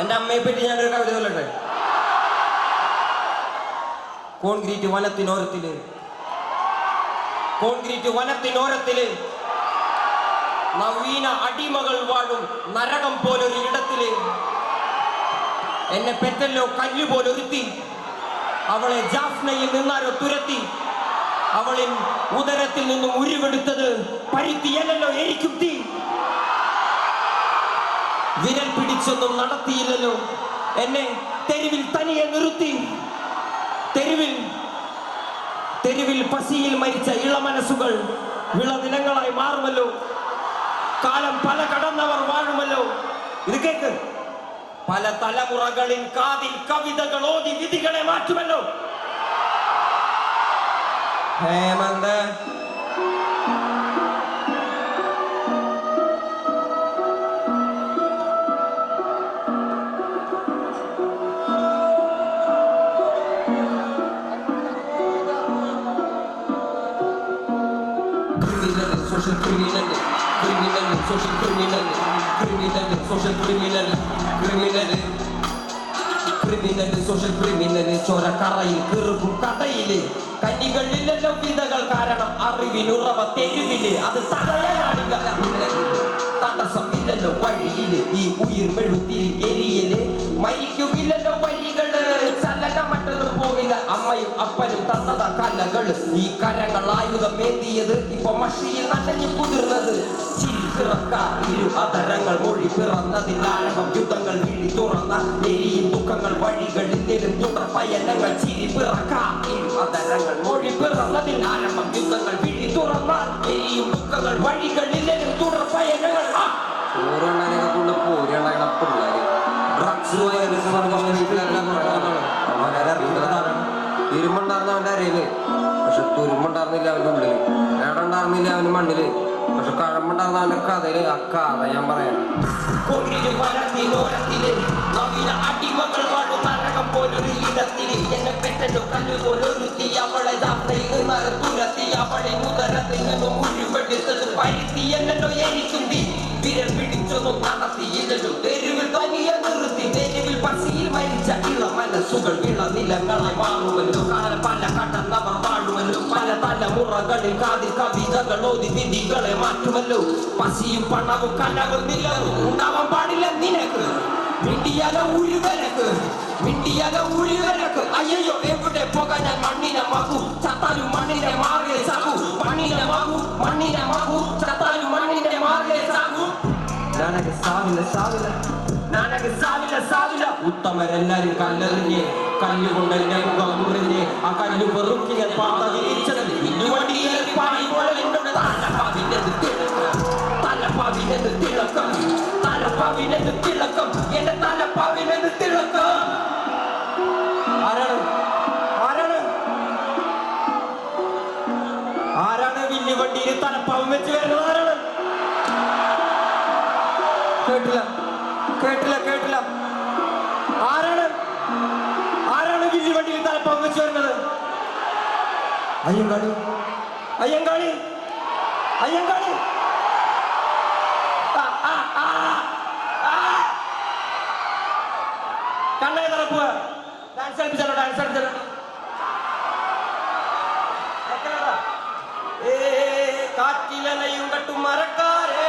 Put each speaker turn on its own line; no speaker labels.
എന്റെ അമ്മയെ പറ്റി ഞാനൊരു കവിത ചൊല്ലട്ടെ കോൺക്രീറ്റ് വനത്തിനോരത്തിൽ. കോൺക്രീറ്റ് വനത്തിനോരത്തിൽ നവീന അടിമകൾ വാഴും നരകം പോലൊരു ഇടത്തിൽ. എന്നെ പെറ്റല്ലോ കല്ല് പോലൊരുത്തി അവളെ ജാഫ്നയിൽ നിന്നാരോ തുരത്തി. അവളിൻ ഉദരത്തിൽ നിന്നും ഉരുവെടുത്തത് പരുത്തിയല്ലോ എനിക്കും തീ വിരൽ പിടിച്ചൊന്നും നടത്തിയില്ലല്ലോ. എന്നെ തെരുവിൽ തനിയെ നിർത്തി. തെരുവിൽ തെരുവിൽ പശിയിൽ മരിച്ച ഇളമനസ്സുകൾ വിളനിലങ്ങളായി മാറുമല്ലോ. കാലം പല കടന്നവർ വാഴുമല്ലോ. ഇത് കേക്ക്. പല തലമുറകളിൽ കാതിൽ കവിതകൾ ഓതി വിധികളെ മാറ്റുമല്ലോ. Hemant criminal, social criminal, criminal, social criminal, criminal, social criminal, criminal, ചോരക്കറയിൽ കീറും വിധകൾ കാരണം അറിവിനുറവ തെരുവിൽ അത് തടയാനാണില്ല തടസ്സം ഈ ഉയിർ മെഴുത്തിൽ എരിയൽ മരിക്കുമില്ലല്ലോ വഴികൾ അമ്മയും അപ്പനും തന്നത കലകൾ ഈ കരകൾ ആയുധം ഏന്തിയത് ഇപ്പൊ മഷിയിൽ നനഞ്ഞു കുതിർന്നത്. ഇരു അതരങ്ങൾ മൊഴി പിറന്നതിൽ ആരംഭം യുദ്ധങ്ങൾ വിഴി തുറന്ന എരിയും ദുഃഖങ്ങൾ വഴികളിൽ നിരും തുടർ പയനങ്ങൾ ചിരി ഇരു അതരങ്ങൾ മൊഴി പിറന്നതിൽ യുദ്ധങ്ങൾ തുറന്ന എരിയും ദുഃഖങ്ങൾ തുടർ പയനങ്ങൾ
ഇരുമ്പുണ്ടായിരുന്ന അവന്റെ അരയിൽ. പക്ഷെ തുരുമ്പുണ്ടായിരുന്നില്ല അവന്റെ ഉള്ളിൽ നേടുണ്ടായിരുന്നില്ല അവന്റെ മണ്ണിൽ. പക്ഷെ കഴമ്പുണ്ടായിരുന്ന അവന്റെ കഥയിൽ ആ കഥ ഞാൻ പറയാം.
എനിക്കും വിരൽ പിടിച്ചൊന്നും നടത്തിയില്ലല്ലോ. തെരുവിൽ തനിയെ നിർത്തി പസിയിൽ മരിച്ച ഇള മനസ്സുകൾ വിള നിലങ്ങളായി മാറുമല്ലോ കാല പല കടന്നവർ വാഴുമല്ലോ പല തലമുറകളിൽ കാതിൽ കവിതകൾ ഓതി വിധികളെ മാറ്റുമല്ലോ പസിയും പണവും കലവും നിലവും ഉണ്ടാവാൻ പാടില്ല നിനക്ക്. മിണ്ടിയാല ഉരുവനക്ക് മിണ്ടിയാല ഉരുവനക്ക് അയ്യോ എവിടെ പോകാൻ ഞാനൊക്കെ സാവില്ല സാവില്ല ഞാനൊക്കെ സാവില്ല സാവില്ല ഉത്തമരെല്ലാരും കല്ലെറിഞ്ഞ് കല്ലുകൊണ്ട് എന്റെ ആ കല്ലു വെറുക്കിയ പാത തിരിച്ചത് ആരാണ്? വിന്നുവണ്ടിയിൽ തലപ്പാവും വെച്ച് വരുന്നത്? കേട്ടില്ല. കേട്ടില്ല കേട്ടില്ല. ആരാണ്? ആരാണ് വില്ലി വണ്ടിയിൽ തലപ്പം വെച്ച് വരുന്നത്? അയ്യങ്കാളി. അയ്യങ്കാളി. അയ്യങ്കാളി. കണ്ണേ തറപ്പ് ഡാൻസ് കളിപ്പിച്ചാലോ ഡാൻസ് കളിച്ചാലോ